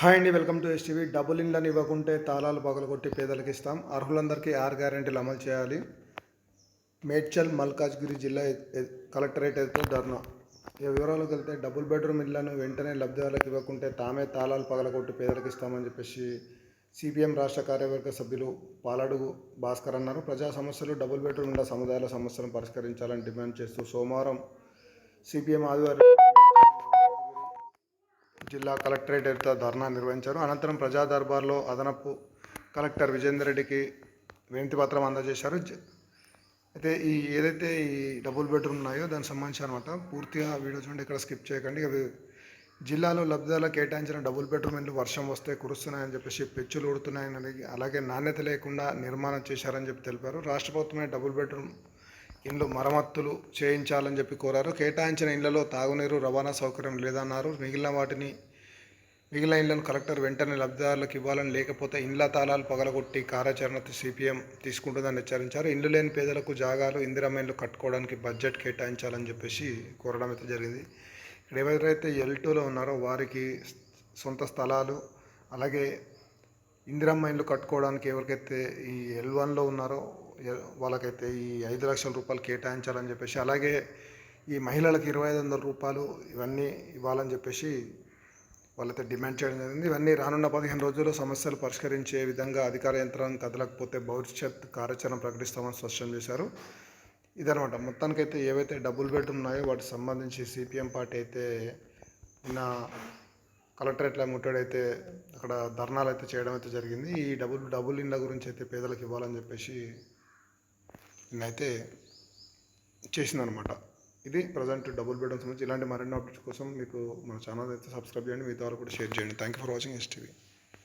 Hi అండి welcome to STV. Double ఇండ్లను ఇవ్వకుంటే తాళాలు పగలగొట్టి పేదలకు ఇస్తాం. అర్హులందరికీ ఆర్ గ్యారెంటీలు అమలు చేయాలి. మేడ్చల్ మల్కాజ్గిరి జిల్లా కలెక్టరేట్ ఎదుట ధర్నా. ఈ వివరాలకు వెళ్తే డబుల్ బెడ్రూమ్ ఇళ్ళను వెంటనే లబ్ధిదారులకు ఇవ్వకుంటే తామే తాళాలు పగలగొట్టి పేదలకు ఇస్తామని చెప్పేసి సిపిఎం రాష్ట్ర కార్యవర్గ సభ్యులు పాలడుగు భాస్కర్ అన్నారు. ప్రజా సమస్యలు డబుల్ బెడ్రూమ్ ఇళ్ళ సముదాయాల సమస్యలను పరిష్కరించాలని డిమాండ్ చేస్తూ సోమవారం సిపిఎం ఆదివారం జిల్లా కలెక్టరేట్ ఎదుట ధర్నా నిర్వహించారు. అనంతరం ప్రజా దర్బార్లో అదనపు కలెక్టర్ విజేందర్ రెడ్డికి వినతి పత్రం అందజేశారు అయితే ఈ ఏదైతే ఈ డబుల్ బెడ్రూమ్ ఉన్నాయో దానికి సంబంధించి అనమాట పూర్తిగా వీడియో చూడండి ఇక్కడ స్కిప్ చేయకండి. అవి జిల్లాలో లబ్ధిదారులకు కేటాయించిన డబుల్ బెడ్రూమ్ ఇండ్లు వర్షం వస్తే కురుస్తున్నాయని చెప్పేసి పెచ్చులు ఊడుతున్నాయని అలాగే నాణ్యత లేకుండా నిర్మాణం చేశారని చెప్పి తెలిపారు. రాష్ట్ర ప్రభుత్వమే డబుల్ బెడ్రూమ్ ఇండ్లు మరమ్మతులు చేయించాలని చెప్పి కోరారు. కేటాయించిన ఇళ్ళలో తాగునీరు రవాణా సౌకర్యం లేదన్నారు. మిగిలిన వాటిని మిగిలిన ఇళ్ళను కలెక్టర్ వెంటనే లబ్ధిదారులకు ఇవ్వాలని లేకపోతే ఇండ్ల తాళాలు పగలగొట్టి కార్యాచరణ సిపిఎం తీసుకుంటుందని హెచ్చరించారు. ఇండ్లు లేని పేదలకు జాగాలు ఇందిరమైన్లు కట్టుకోవడానికి బడ్జెట్ కేటాయించాలని చెప్పేసి కోరడం అయితే జరిగింది. ఇక్కడ ఎవరైతే ఎల్ టూలో ఉన్నారో వారికి సొంత స్థలాలు అలాగే ఇందిరమ్మ ఇండ్లు కట్టుకోవడానికి ఎవరికైతే ఈ ఎల్ వన్లో ఉన్నారో వాళ్ళకైతే ఈ ఐదు లక్షల రూపాయలు కేటాయించాలని చెప్పేసి అలాగే ఈ మహిళలకు ఇరవై ఐదు వందల రూపాయలు ఇవన్నీ ఇవ్వాలని చెప్పేసి వాళ్ళైతే డిమాండ్ చేయడం జరిగింది. ఇవన్నీ రానున్న పదిహేను రోజుల్లో సమస్యలు పరిష్కరించే విధంగా అధికార యంత్రాంగం కదలకపోతే భవిష్యత్ కార్యాచరణ ప్రకటిస్తామని స్పష్టం చేశారు. ఇదనమాట మొత్తానికైతే ఏవైతే డబుల్ బెడ్ ఉన్నాయో వాటికి సంబంధించి సిపిఎం పార్టీ అయితే నిన్న కలెక్టరేట్లో ముట్టడైతే అక్కడ ధర్నాలు అయితే చేయడం అయితే జరిగింది. ఈ డబుల్ డబుల్ ఇండ్ల గురించి అయితే పేదలకు ఇవ్వాలని చెప్పేసి నిన్నైతే చేసిందనమాట. ఇది ప్రజెంట్ డబుల్ బెడ్రూమ్ సంబంధించి ఇలాంటి మరిన్ని అప్డేట్స్ కోసం మీకు మన ఛానల్ అయితే సబ్స్క్రైబ్ చేయండి మీ ద్వారా కూడా షేర్ చేయండి. Thank you for watching STV